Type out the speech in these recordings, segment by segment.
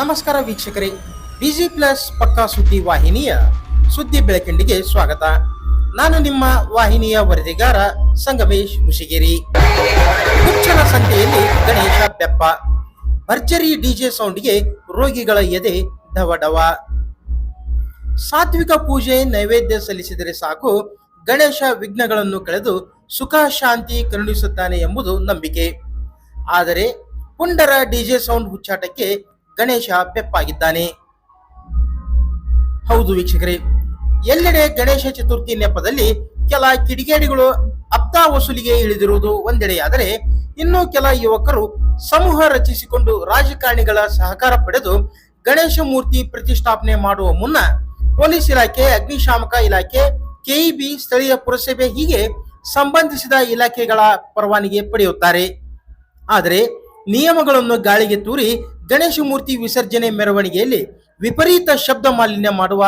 ನಮಸ್ಕಾರ ವೀಕ್ಷಕರೇ busy plus ಪಕ್ಕಾ ಸುದ್ದಿ ವಾಹಿನಿಯ ಸುದ್ದಿ ಬೆಳಕಿಂಡಿಗೆ ಸ್ವಾಗತ. ನಾನು ನಿಮ್ಮ ವಾಹಿನಿಯ ವರದಿಗಾರ ಸಂಗಮೇಶ್ ಮುಷಿಗಿರಿ. ಹುಚ್ಚನ ಸಂತೆಯಲ್ಲಿ ಗಣೇಶ ಬೆಪ್ಪ. ಭರ್ಜರಿ ಡಿಜೆ ಸೌಂಡ್ಗೆ ರೋಗಿಗಳ ಎದೆ ಡವ ಸಾತ್ವಿಕ ಪೂಜೆ ನೈವೇದ್ಯ ಸಲ್ಲಿಸಿದರೆ ಸಾಕು, ಗಣೇಶ ವಿಘ್ನಗಳನ್ನು ಕಳೆದು ಸುಖ ಶಾಂತಿ ಕರುಣಿಸುತ್ತಾನೆ ಎಂಬುದು ನಂಬಿಕೆ. ಆದರೆ ಪುಂಡರ ಡಿಜೆ ಸೌಂಡ್ ಹುಚ್ಚಾಟಕ್ಕೆ ಗಣೇಶ ಬೆಪ್ಪಾಗಿದ್ದಾನೆ. ಹೌದು ವೀಕ್ಷಕರೇ, ಎಲ್ಲೆಡೆ ಗಣೇಶ ಚತುರ್ಥಿ ನೆಪದಲ್ಲಿ ಕೆಲ ಕಿಡಿಗೇಡಿಗಳು ಅಪ್ತ ವಸೂಲಿಗೆ ಇಳಿದಿರುವುದು ಒಂದೆಡೆಯಾದರೆ, ಇನ್ನು ಕೆಲ ಯುವಕರು ಸಮೂಹ ರಚಿಸಿಕೊಂಡು ರಾಜಕಾರಣಿಗಳ ಸಹಕಾರ ಪಡೆದು ಗಣೇಶ ಮೂರ್ತಿ ಪ್ರತಿಷ್ಠಾಪನೆ ಮಾಡುವ ಮುನ್ನ ಪೊಲೀಸ್ ಇಲಾಖೆ, ಅಗ್ನಿಶಾಮಕ ಇಲಾಖೆ, ಕೆಇಬಿ ಸ್ಥಳೀಯ ಪುರಸಭೆ ಹೀಗೆ ಸಂಬಂಧಿಸಿದ ಇಲಾಖೆಗಳ ಪರವಾನಗಿ ಪಡೆಯುತ್ತಾರೆ. ಆದರೆ ನಿಯಮಗಳನ್ನು ಗಾಳಿಗೆ ತೂರಿ ಗಣೇಶ ಮೂರ್ತಿ ವಿಸರ್ಜನೆ ಮೆರವಣಿಗೆಯಲ್ಲಿ ವಿಪರೀತ ಶಬ್ದ ಮಾಲಿನ್ಯ ಮಾಡುವ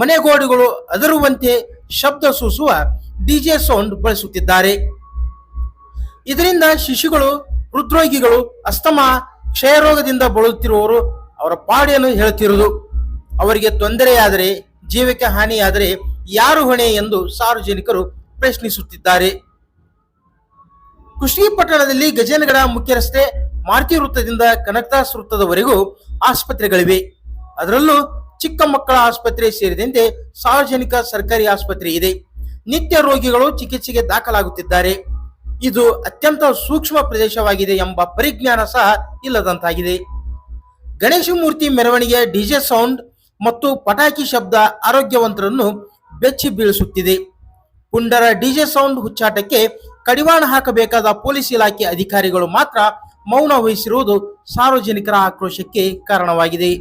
ಮನೆಗೋಡುಗಳು ಅದರುವಂತೆ ಶಬ್ದ ಸೂಸುವ ಡಿಜೆ ಸೌಂಡ್ ಬಳಸುತ್ತಿದ್ದಾರೆ. ಇದರಿಂದ ಶಿಶುಗಳು, ಹೃದ್ರೋಗಿಗಳು, ಅಸ್ತಮಾ, ಕ್ಷಯರೋಗದಿಂದ ಬಳಲುತ್ತಿರುವವರು ಅವರ ಪಾಡಿಯನ್ನು ಹೇಳುತ್ತಿರುವುದು ಅವರಿಗೆ ತೊಂದರೆಯಾದರೆ, ಜೀವಕ್ಕೆ ಹಾನಿಯಾದರೆ ಯಾರು ಹೊಣೆ ಎಂದು ಸಾರ್ವಜನಿಕರು ಪ್ರಶ್ನಿಸುತ್ತಿದ್ದಾರೆ. ಕುಷ್ಟಗಿ ಪಟ್ಟಣದಲ್ಲಿ ಗಜೇನಗಡ ಮುಖ್ಯ ರಸ್ತೆ ಮಾರುತಿ ವೃತ್ತದಿಂದ ಕನಕದಾಸ್ ವೃತ್ತದವರೆಗೂ ಆಸ್ಪತ್ರೆಗಳಿವೆ. ಅದರಲ್ಲೂ ಚಿಕ್ಕ ಮಕ್ಕಳ ಆಸ್ಪತ್ರೆ ಸೇರಿದಂತೆ ಸಾರ್ವಜನಿಕ ಸರ್ಕಾರಿ ಆಸ್ಪತ್ರೆ ಇದೆ. ನಿತ್ಯ ರೋಗಿಗಳು ಚಿಕಿತ್ಸೆಗೆ ದಾಖಲಾಗುತ್ತಿದ್ದಾರೆ. ಇದು ಅತ್ಯಂತ ಸೂಕ್ಷ್ಮ ಪ್ರದೇಶವಾಗಿದೆ ಎಂಬ ಪರಿಜ್ಞಾನ ಸಹ ಇಲ್ಲದಂತಾಗಿದೆ. ಗಣೇಶ ಮೂರ್ತಿ ಮೆರವಣಿಗೆ ಡಿಜೆ ಸೌಂಡ್ ಮತ್ತು ಪಟಾಕಿ ಶಬ್ದ ಆರೋಗ್ಯವಂತರನ್ನು ಬೆಚ್ಚಿ ಬೀಳಿಸುತ್ತಿದೆ. ಪುಂಡರ ಡಿಜೆ ಸೌಂಡ್ ಹುಚ್ಚಾಟಕ್ಕೆ ಕಡಿವಾಣ ಹಾಕಬೇಕಾದ ಪೊಲೀಸ್ ಇಲಾಖೆ ಅಧಿಕಾರಿಗಳು ಮಾತ್ರ ಮೌನ ವಹಿಸಿರುವುದು ಸಾರ್ವಜನಿಕರ ಆಕ್ರೋಶಕ್ಕೆ ಕಾರಣವಾಗಿದೆ.